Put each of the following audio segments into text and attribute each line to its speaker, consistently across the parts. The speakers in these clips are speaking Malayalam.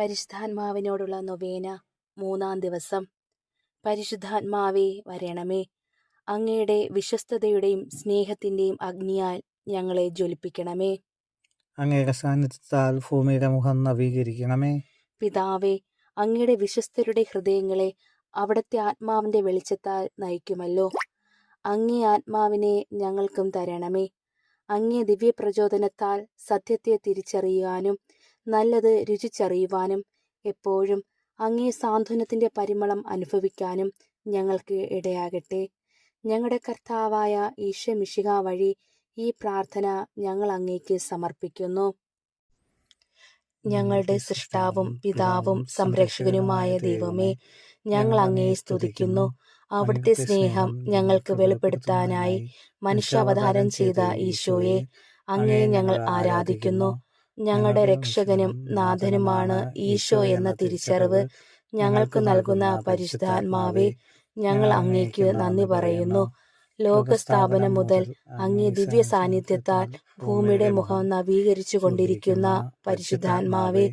Speaker 1: പരിശുദ്ധാത്മാവിനോടുള്ള നൊവേന മൂന്നാം ദിവസം. പരിശുദ്ധാത്മാവേ വരണമേ. അങ്ങയുടെ വിശ്വസ്തതയുടെയും സ്നേഹത്തിന്റെയും അഗ്നിയാൽ ഞങ്ങളെ ജ്വലിപ്പിക്കണമേ.
Speaker 2: അങ്ങയുടെ സാന്നിധ്യത്താൽ ഭൂമിയുടെ മുഖം നവീകരിക്കണമേ.
Speaker 1: പിതാവേ അങ്ങയുടെ വിശ്വസ്തരുടെ ഹൃദയങ്ങളെ അവിടുത്തെ ആത്മാവിന്റെ വെളിച്ചത്താൽ നയിക്കുമല്ലോ. അങ്ങേ ആത്മാവിനെ ഞങ്ങൾക്കും തരണമേ. അങ്ങേ ദിവ്യ പ്രചോദനത്താൽ സത്യത്തെ തിരിച്ചറിയുവാനും നല്ലത് രുചിച്ചറിയുവാനും എപ്പോഴും അങ്ങേ സാന്ത്വനത്തിന്റെ പരിമളം അനുഭവിക്കാനും ഞങ്ങൾക്ക് ഇടയാകട്ടെ. ഞങ്ങളുടെ കർത്താവായ ഈശ മിശിഹ വഴി ഈ പ്രാർത്ഥന ഞങ്ങൾ അങ്ങേക്ക് സമർപ്പിക്കുന്നു. ഞങ്ങളുടെ സൃഷ്ടാവും പിതാവും സംരക്ഷകനുമായ ദൈവമേ ഞങ്ങൾ അങ്ങയെ സ്തുതിക്കുന്നു. അവിടുത്തെ സ്നേഹം ഞങ്ങൾക്ക് വെളിപ്പെടുത്താനായി മനുഷ്യാവതാരം ചെയ്ത ഈശോയെ അങ്ങേ ഞങ്ങൾ ആരാധിക്കുന്നു. ഞങ്ങളുടെ രക്ഷകനും നാഥനുമാണ് ഈശോ എന്ന തിരിച്ചറിവ്. ഞങ്ങൾക്ക് നൽകുന്ന പരിശുദ്ധാത്മാവെ ഞങ്ങൾ അങ്ങേക്ക് നന്ദി പറയുന്നു. ലോകസ്ഥാപനം മുതൽ അങ്ങേ ദിവ്യ സാന്നിധ്യത്താൽ ഭൂമിയുടെ മുഖം നവീകരിച്ചു കൊണ്ടിരിക്കുന്ന പരിശുദ്ധാത്മാവെ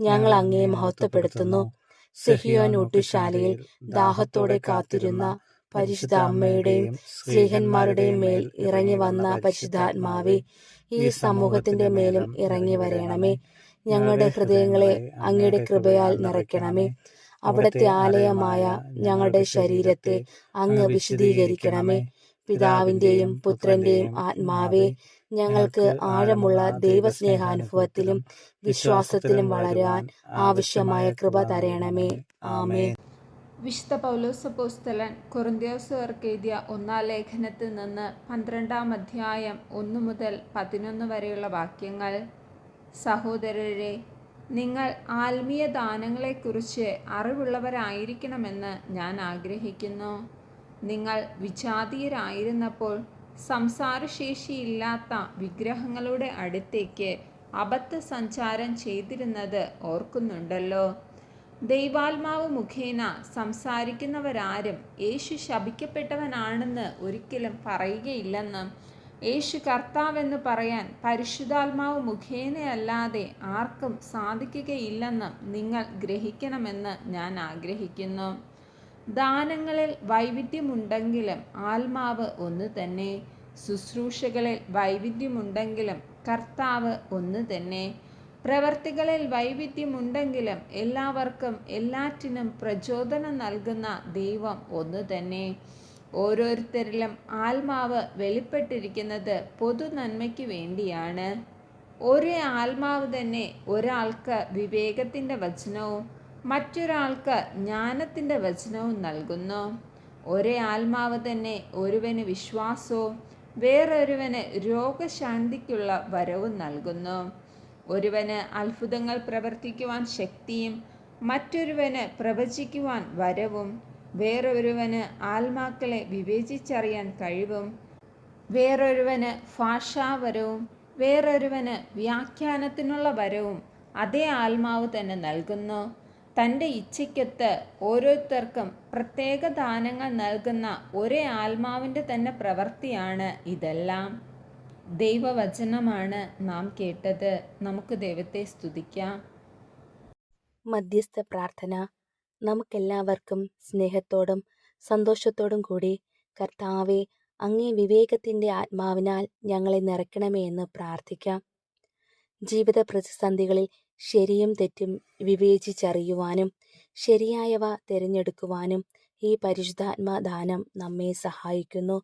Speaker 1: ഞങ്ങൾ അങ്ങേ മഹത്വപ്പെടുത്തുന്നു. സെഹിയോൻ ഊട്ടുശാലയിൽ ദാഹത്തോടെ കാത്തിരുന്ന പരിശുദ്ധ അമ്മയുടെയും മേൽ ഇറങ്ങി വന്ന പരിശുദ്ധാത്മാവെ ഈ സമൂഹത്തിന്റെ മേലും ഇറങ്ങി വരയണമേ ഞങ്ങളുടെ ഹൃദയങ്ങളെ അങ്ങയുടെ കൃപയാൽ നിറയ്ക്കണമേ. അവിടുത്തെ ആലയമായ ഞങ്ങളുടെ ശരീരത്തെ അങ്ങ് വിശദീകരിക്കണമേ പിതാവിന്റെയും പുത്രന്റെയും ആത്മാവെ ഞങ്ങൾക്ക് ആഴമുള്ള ദൈവസ്നേഹാനുഭവത്തിലും വിശ്വാസത്തിലും വളരാൻ ആവശ്യമായ കൃപ തരയണമേ ആമേ
Speaker 3: വിശുദ്ധ പൗലോസപ്പോസ്തലൻ കൊറിന്ത്യോസുകാർക്ക് എഴുതിയ ഒന്നാം ലേഖനത്തിൽ നിന്ന് പന്ത്രണ്ടാം അധ്യായം ഒന്ന് മുതൽ പതിനൊന്ന് വരെയുള്ള വാക്യങ്ങൾ. സഹോദരരെ നിങ്ങൾ ആത്മീയ ദാനങ്ങളെക്കുറിച്ച് അറിവുള്ളവരായിരിക്കണമെന്ന് ഞാൻ ആഗ്രഹിക്കുന്നു. നിങ്ങൾ വിജാതീയരായിരുന്നപ്പോൾ സംസാരശേഷിയില്ലാത്ത വിഗ്രഹങ്ങളുടെ അടുത്തേക്ക് അബദ്ധ സഞ്ചാരം ചെയ്തിരുന്നത് ഓർക്കുന്നുണ്ടല്ലോ. ദൈവാത്മാവ് മുഖേന സംസാരിക്കുന്നവരാരും യേശു ശപിക്കപ്പെട്ടവനാണെന്ന് ഒരിക്കലും പറയുകയില്ലെന്നും യേശു കർത്താവെന്ന് പറയാൻ പരിശുദ്ധാത്മാവ് മുഖേനയല്ലാതെ ആർക്കും സാധിക്കുകയില്ലെന്നും നിങ്ങൾ ഗ്രഹിക്കണമെന്ന് ഞാൻ ആഗ്രഹിക്കുന്നു. ദാനങ്ങളിൽ വൈവിധ്യമുണ്ടെങ്കിലും ആത്മാവ് ഒന്ന് തന്നെ. ശുശ്രൂഷകളിൽ വൈവിധ്യമുണ്ടെങ്കിലും കർത്താവ് ഒന്ന് തന്നെ. പ്രവർത്തികളിൽ വൈവിധ്യമുണ്ടെങ്കിലും എല്ലാവർക്കും എല്ലാറ്റിനും പ്രചോദനം നൽകുന്ന ദൈവം ഒന്ന് തന്നെ. ഓരോരുത്തരിലും ആത്മാവ് വെളിപ്പെട്ടിരിക്കുന്നത് പൊതു നന്മയ്ക്ക് വേണ്ടിയാണ്. ഒരേ ആത്മാവ് തന്നെ ഒരാൾക്ക് വിവേകത്തിന്റെ വചനവും മറ്റൊരാൾക്ക് ജ്ഞാനത്തിന്റെ വചനവും നൽകുന്നു. ഒരേ ആത്മാവ് തന്നെ ഒരുവന് വിശ്വാസവും വേറൊരുവന് രോഗശാന്തിക്കുള്ള വരവും നൽകുന്നു. ഒരുവന് അത്ഭുതങ്ങൾ പ്രവർത്തിക്കുവാൻ ശക്തിയും മറ്റൊരുവന് പ്രവചിക്കുവാൻ വരവും വേറൊരുവന് ആത്മാക്കളെ വിവേചിച്ചറിയാൻ കഴിവും വേറൊരുവന് ഭാഷാവരവും വേറൊരുവന് വ്യാഖ്യാനത്തിനുള്ള വരവും അതേ ആത്മാവ് തന്നെ നൽകുന്നു. തന്റെ ഇച്ഛയ്ക്കൊത്ത് ഓരോരുത്തർക്കും പ്രത്യേക ദാനങ്ങൾ നൽകുന്ന ഒരേ ആത്മാവിന്റെ തന്നെ പ്രവൃത്തിയാണ് ഇതെല്ലാം. ദൈവവചനമാണ് നാം കേട്ടത്. നമുക്ക് ദൈവത്തെ സ്തുതിക്കാം.
Speaker 1: മധ്യസ്ഥ പ്രാർത്ഥന. നമുക്കെല്ലാവർക്കും സ്നേഹത്തോടും സന്തോഷത്തോടും കൂടി കർത്താവെ അങ്ങേ വിവേകത്തിന്റെ ആത്മാവിനാൽ ഞങ്ങളെ നിറയ്ക്കണമേ എന്ന് പ്രാർത്ഥിക്കാം. ജീവിത പ്രതിസന്ധികളിൽ ശരിയും തെറ്റും വിവേചിച്ചറിയുവാനും ശരിയായവ തിരഞ്ഞെടുക്കുവാനും ഈ പരിശുദ്ധാത്മാദാനം നമ്മെ സഹായിക്കുന്നു.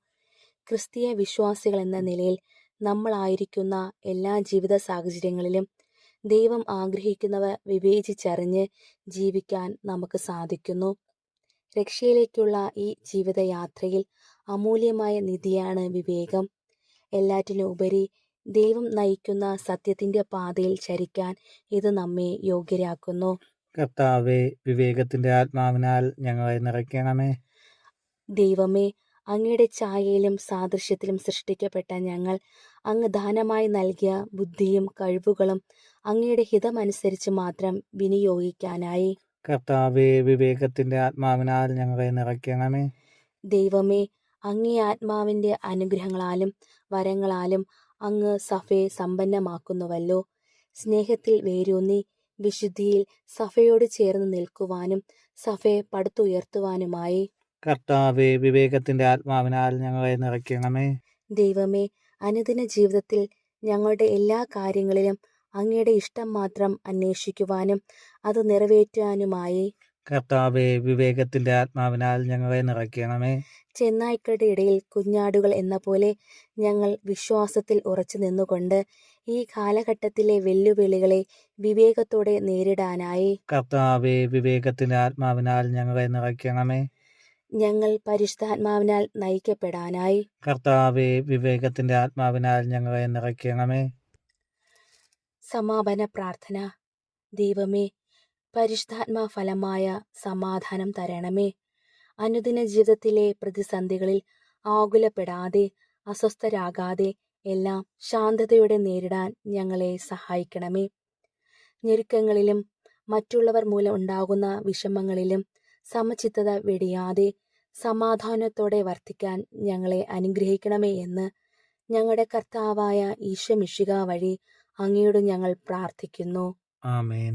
Speaker 1: ക്രിസ്തീയ വിശ്വാസികൾ എന്ന നിലയിൽ നമ്മളായിരിക്കുന്ന എല്ലാ ജീവിത സാഹചര്യങ്ങളിലും ദൈവം ആഗ്രഹിക്കുന്നവ വിവേചിച്ചറിഞ്ഞ് ജീവിക്കാൻ നമുക്ക് സാധിക്കുന്നു. രക്ഷയിലേക്കുള്ള ഈ ജീവിതയാത്രയിൽ അമൂല്യമായ നിധിയാണ് വിവേകം. എല്ലാറ്റിനും ഉപരി ദൈവം നയിക്കുന്ന സത്യത്തിന്റെ പാതയിൽ ചരിക്കാൻ ഇത് നമ്മെ യോഗ്യരാക്കുന്നു.
Speaker 2: കർത്താവേ വിവേകത്തിന്റെ ആത്മാവിനാൽ ഞങ്ങളെ നിറയ്ക്കണമേ.
Speaker 1: ദൈവമേ അങ്ങയുടെ ഛായയിലും സാദൃശ്യത്തിലും സൃഷ്ടിക്കപ്പെട്ട ഞങ്ങൾ അങ്ങ് ദാനമായി നൽകിയ ബുദ്ധിയും കഴിവുകളും അങ്ങയുടെ ഹിതമനുസരിച്ച് മാത്രം വിനിയോഗിക്കാനായി.
Speaker 2: കർത്താവേ വിവേകത്തിന്റെ ആത്മാവിനാൽ ഞങ്ങളെ നിറയ്ക്കണമേ.
Speaker 1: ദൈവമേ അങ്ങേ ആത്മാവിന്റെ അനുഗ്രഹങ്ങളാലും വരങ്ങളാലും അങ്ങ് സഫയെ സമ്പന്നമാക്കുന്നുവല്ലോ. സ്നേഹത്തിൽ വേരൂന്നി വിശുദ്ധിയിൽ സഫയോട് ചേർന്ന് നിൽക്കുവാനും സഫയെ പടുത്തുയർത്തുവാനുമായി.
Speaker 2: കർത്താവെ വിവേകത്തിന്റെ ആത്മാവിനാൽ ഞങ്ങളെ നിറയ്ക്കണമേ.
Speaker 1: ദൈവമേ അനുദിന ജീവിതത്തിൽ ഞങ്ങളുടെ എല്ലാ കാര്യങ്ങളിലും അങ്ങയുടെ ഇഷ്ടം മാത്രം അന്വേഷിക്കുവാനും അത് നിറവേറ്റാനുമായി.
Speaker 2: കർത്താവെ വിവേകത്തിന്റെ ആത്മാവിനാൽ ഞങ്ങളെ നിറയ്ക്കണമേ.
Speaker 1: ചെന്നായ്ക്കളുടെ ഇടയിൽ കുഞ്ഞാടുകൾ എന്ന പോലെ ഞങ്ങൾ വിശ്വാസത്തിൽ ഉറച്ചു നിന്നുകൊണ്ട് ഈ കാലഘട്ടത്തിലെ വെല്ലുവിളികളെ വിവേകത്തോടെ നേരിടാനായി.
Speaker 2: കർത്താവെ വിവേകത്തിന്റെ ആത്മാവിനാൽ ഞങ്ങളെ നിറയ്ക്കണമേ.
Speaker 1: ഞങ്ങൾ പരിശുദ്ധാത്മാവിനാൽ നയിക്കപ്പെടാനായി.
Speaker 2: കർത്താവെ വിവേകത്തിന്റെ ആത്മാവിനാൽ ഞങ്ങളെ നിറയ്ക്കണമേ.
Speaker 1: സമാപന പ്രാർത്ഥന. ദൈവമേ പരിശുദ്ധാത്മാ ഫലമായ സമാധാനം തരണമേ. അനുദിന ജീവിതത്തിലെ പ്രതിസന്ധികളിൽ ആകുലപ്പെടാതെ അസ്വസ്ഥരാകാതെ എല്ലാം ശാന്തതയോടെ നേരിടാൻ ഞങ്ങളെ സഹായിക്കണമേ. ഞെരുക്കങ്ങളിലും മറ്റുള്ളവർ മൂലം ഉണ്ടാകുന്ന വിഷമങ്ങളിലും സമചിത്തത വെടിയാതെ സമാധാനത്തോടെ വർത്തിക്കാൻ ഞങ്ങളെ അനുഗ്രഹിക്കണമേ എന്ന് ഞങ്ങളുടെ കർത്താവായ ഈശമിഷിക വഴി അങ്ങയോട് ഞങ്ങൾ പ്രാർത്ഥിക്കുന്നു.
Speaker 2: ആമേൻ.